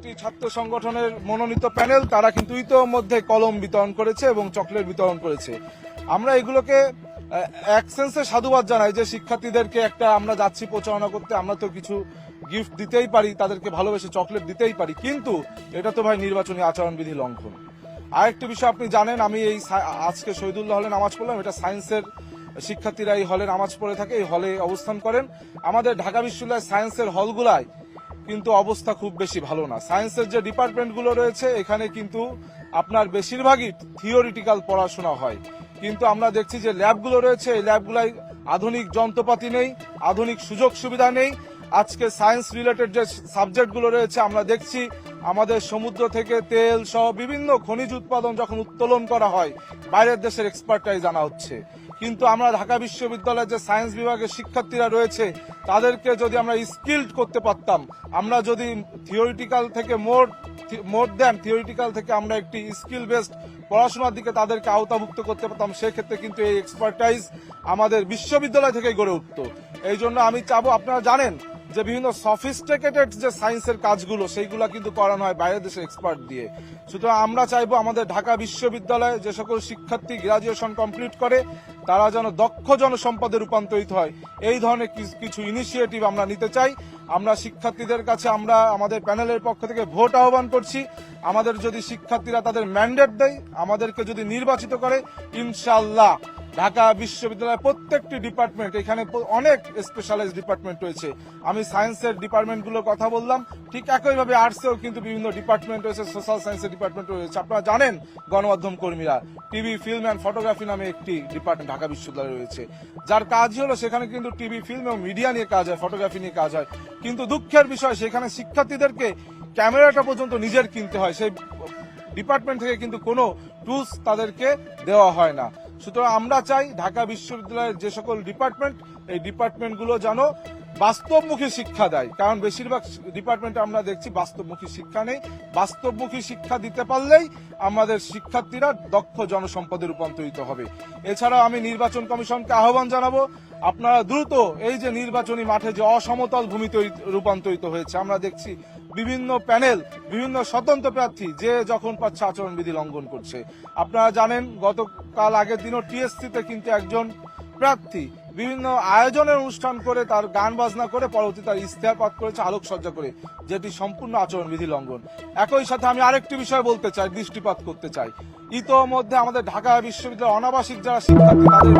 একটি ছাত্র সংগঠনের মনোনীত প্যানেল, তারা কিন্তু ইতোমধ্যে কলম বিতরণ করেছে এবং চকলেট বিতরণ করেছে। আমরা এগুলোকে এক সেন্সে সাধুবাদ জানাই যে শিক্ষার্থীদেরকে একটা আমরা যাচ্ছি প্রচারণা করতে, আমরা তো কিছু গিফট দিতেই পারি, তাদেরকে ভালোবেসে চকলেট দিতেই পারি, কিন্তু এটা তো ভাই নির্বাচনী আচরণবিধি লঙ্ঘন। আরেকটি বিষয় আপনি জানেন, আমি এই আজকে শহীদুল্লাহ হলে নামাজ পড়লাম, এটা সায়েন্সের শিক্ষার্থীরা এই হলে নামাজ পড়ে থাকে, এই হলে অবস্থান করেন। আমাদের ঢাকা বিশ্ববিদ্যালয়ের সায়েন্সের হলগুলায় কিন্তু অবস্থা খুব বেশি ভালো না। সায়েন্সের যে ডিপার্টমেন্টগুলো রয়েছে, এখানে কিন্তু আপনার বেশিরভাগই থিওরিটিক্যাল পড়াশোনা হয়। কিন্তু আমরা দেখছি যে ল্যাবগুলো রয়েছে, এই ল্যাবগুলাই আধুনিক যন্ত্রপাতি নেই, আধুনিক সুযোগ সুবিধা নেই। আজকে সায়েন্স রিলেটেড যে সাবজেক্টগুলো রয়েছে, আমরা দেখছি আমাদের সমুদ্র থেকে তেল সহ বিভিন্ন খনিজ উৎপাদন যখন উত্তোলন করা হয়, বাইরের দেশের এক্সপার্টাইজ আনা হচ্ছে। কিন্তু আমরা ঢাকা বিশ্ববিদ্যালয়ের যে সায়েন্স বিভাগের শিক্ষার্থীরা রয়েছে, তাদেরকে যদি আমরা স্কিল্ড করতে পারতাম, আমরা যদি থিওরিটিক্যাল থেকে মোর মোর দেন থিওরিটিক্যাল থেকে আমরা একটি স্কিল বেসড পড়াশোনার দিকে তাদেরকে আওতাভুক্ত করতে পারতাম, সেক্ষেত্রে কিন্তু এই এক্সপার্টাইজ আমাদের বিশ্ববিদ্যালয় থেকে গড়ে উঠত। এই জন্য আমি চাবো, আপনারা জানেন যে বিভিন্ন সফিস্টিকেটেড যে সায়েন্সের কাজগুলো, সেইগুলো কিন্তু করানো হয় বাইরের দেশের এক্সপার্ট দিয়ে। সুতরাং আমরা চাইব আমাদের ঢাকা বিশ্ববিদ্যালয়ে যে সকল শিক্ষার্থী গ্রাজুয়েশন কমপ্লিট করে, তারা যেন দক্ষ জনসম্পদে রূপান্তরিত হয়। এই ধরনের কিছু- ইনিশিয়েটিভ আমরা নিতে চাই। আমরা শিক্ষার্থীদের কাছে আমরা আমাদের প্যানেলের পক্ষ থেকে ভোট আহ্বান করছি। আমাদের যদি শিক্ষার্থীরা তাদের ম্যান্ডেট দেয়, আমাদেরকে যদি নির্বাচিত করে ইনশাল্লাহ ঢাকা বিশ্ববিদ্যালয়ের প্রত্যেকটি ডিপার্টমেন্ট, এখানে অনেক স্পেশালাইজ ডিপার্টমেন্ট রয়েছে। আমি সায়েন্সের ডিপার্টমেন্টগুলোর কথা বললাম। ঠিক একইভাবে আর্টসেও কিন্তু বিভিন্ন ডিপার্টমেন্ট রয়েছে সোশ্যাল সায়েন্সের ডিপার্টমেন্ট রয়েছে। আপনারা জানেন গণমাধ্যম কর্মীরা। টিভি ফিল্ম অ্যান্ড ফটোগ্রাফি নামে একটি ডিপার্টমেন্ট ঢাকা বিশ্ববিদ্যালয়ে রয়েছে। যার কাজ হলো সেখানে কিন্তু টিভি ফিল্ম এবং মিডিয়া নিয়ে কাজ হয় ফটোগ্রাফি নিয়ে কাজ হয়। কিন্তু দুঃখের বিষয়, সেখানে শিক্ষার্থীদেরকে ক্যামেরাটা পর্যন্ত নিজের কিনতে হয়। সেই ডিপার্টমেন্ট থেকে কিন্তু কোনো টুলস তাদেরকে দেওয়া হয় না। সুতরাং আমরা চাই ঢাকা বিশ্ববিদ্যালয়ের যে সকল ডিপার্টমেন্ট এই ডিপার্টমেন্টগুলো যেন বাস্তবমুখী শিক্ষা দেয়। কারণ বেশিরভাগ ডিপার্টমেন্টে আমরা দেখছি বাস্তবমুখী শিক্ষা নেই। বাস্তবমুখী শিক্ষা দিতে পারলেই আমাদের শিক্ষার্থীরা দক্ষ জনসম্পদে রূপান্তরিত হবে। এছাড়াও আমি নির্বাচন কমিশনকে আহ্বান জানাব, আপনারা দ্রুত এই যে নির্বাচনী মাঠে যে অসমতল ভূমি রূপান্তরিত হয়েছে, আমরা দেখছি বিভিন্ন প্যানেল, বিভিন্ন স্বতন্ত্র প্রার্থী যে যখন পাচ্ছে আচরণবিধি লঙ্ঘন করছে। আপনারা জানেন, গতকাল আগের দিনও টিএসসিতে কিন্তু একজন প্রার্থী বিভিন্ন আয়োজনের অনুষ্ঠান করে তার গান বাজনা করে পরবর্তী তার ইস্তেহার পাঠ করেছে, আলোকসজ্জা করে, যেটি সম্পূর্ণ আচরণবিধি লঙ্ঘন। একই সাথে আমি আরেকটি বিষয় বলতে চাই, দৃষ্টিপাত করতে চাই। ইতোমধ্যে আমাদের ঢাকা বিশ্ববিদ্যালয়ের অনাবাসিক যারা শিক্ষার্থী, তাদের